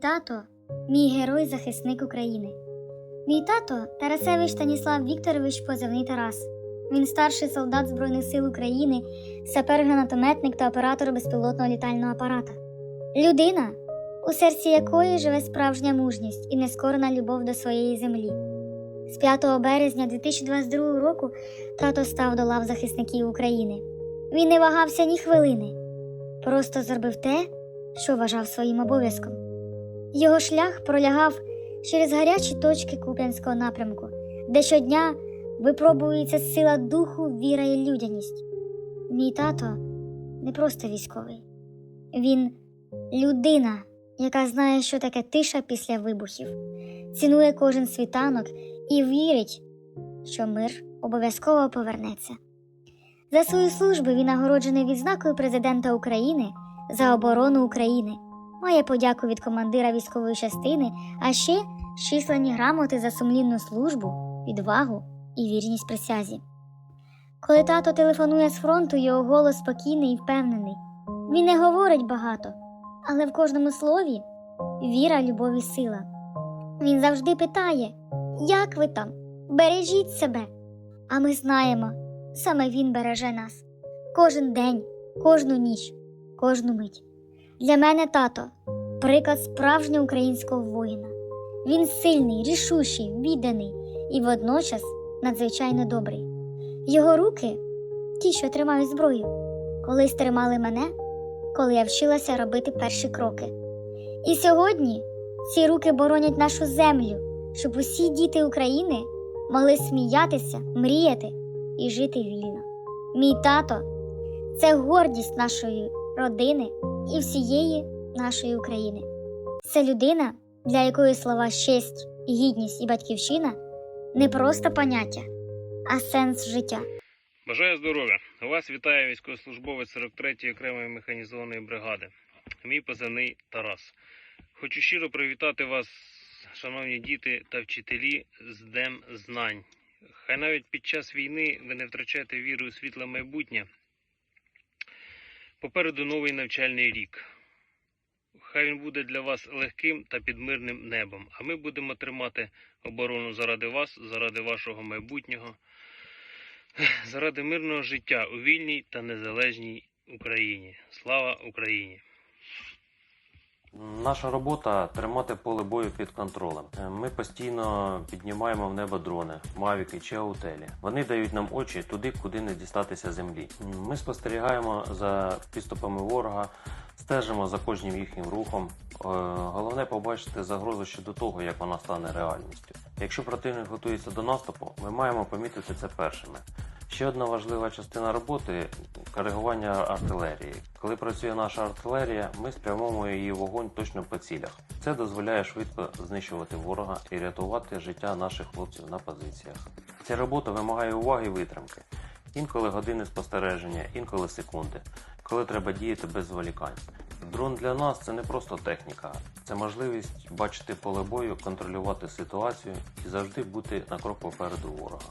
тато мій герой-захисник України. Мій тато Тарасевич Станіслав Вікторович позивний Тарас. Він старший солдат Збройних сил України, сапер-гранатометник та оператор безпілотного літального апарата. Людина, у серці якої живе справжня мужність і нескорена любов до своєї землі. З 5 березня 2022 року тато став до лав захисників України. Він не вагався ні хвилини, просто зробив те, що вважав своїм обов'язком. Його шлях пролягав через гарячі точки Куп'янського напрямку, де щодня випробується сила духу, віра і людяність. Мій тато не просто військовий, він людина, яка знає, що таке тиша після вибухів, цінує кожен світанок і вірить, що мир обов'язково повернеться. За свою службу він нагороджений відзнакою президента України за оборону України, має подяку від командира військової частини, а ще численні грамоти за сумлінну службу, відвагу і вірність присязі. Коли тато телефонує з фронту, його голос спокійний і впевнений. Він не говорить багато, але в кожному слові віра, любов і сила. Він завжди питає, як ви там? Бережіть себе. А ми знаємо, саме він береже нас кожен день, кожну ніч, кожну мить. Для мене тато приклад справжнього українського воїна. Він сильний, рішучий, відданий і водночас надзвичайно добрий. Його руки, ті, що тримають зброю, колись тримали мене, коли я вчилася робити перші кроки. І сьогодні ці руки боронять нашу землю, щоб усі діти України могли сміятися, мріяти і жити вільно. Мій тато це гордість нашої родини і всієї нашої України. Це людина, для якої слова честь, гідність і батьківщина не просто поняття, а сенс життя. Бажаю здоров'я! Вас вітає військовослужбовець 43-ї окремої механізованої бригади. Мій позивний Тарас. Хочу щиро привітати вас, шановні діти та вчителі, з Днем Знань. Хай навіть під час війни ви не втрачаєте віру у світле майбутнє. Попереду новий навчальний рік. Хай він буде для вас легким та підмирним небом. А ми будемо тримати оборону заради вас, заради вашого майбутнього заради мирного життя у вільній та незалежній Україні. Слава Україні! Наша робота тримати поле бою під контролем. Е, Ми постійно піднімаємо в небо дрони, мавіки чи аутелі. Вони дають нам очі туди, куди не дістатися землі. Ми спостерігаємо за підступами ворога, стежимо за кожним їхнім рухом. Е, Головне побачити загрозу ще до того, як вона стане реальністю. Якщо противник готується до наступу, ми маємо помітити це першими. Ще одна важлива частина роботи коригування артилерії. Коли працює наша артилерія, ми спрямовуємо її вогонь точно по цілях. Це дозволяє швидко знищувати ворога і рятувати життя наших хлопців на позиціях. Ця робота вимагає уваги і витримки. Інколи години спостереження, інколи секунди, коли треба діяти без зволікань. Дрон для нас це не просто техніка, це можливість бачити поле бою, контролювати ситуацію і завжди бути на крок попереду ворога.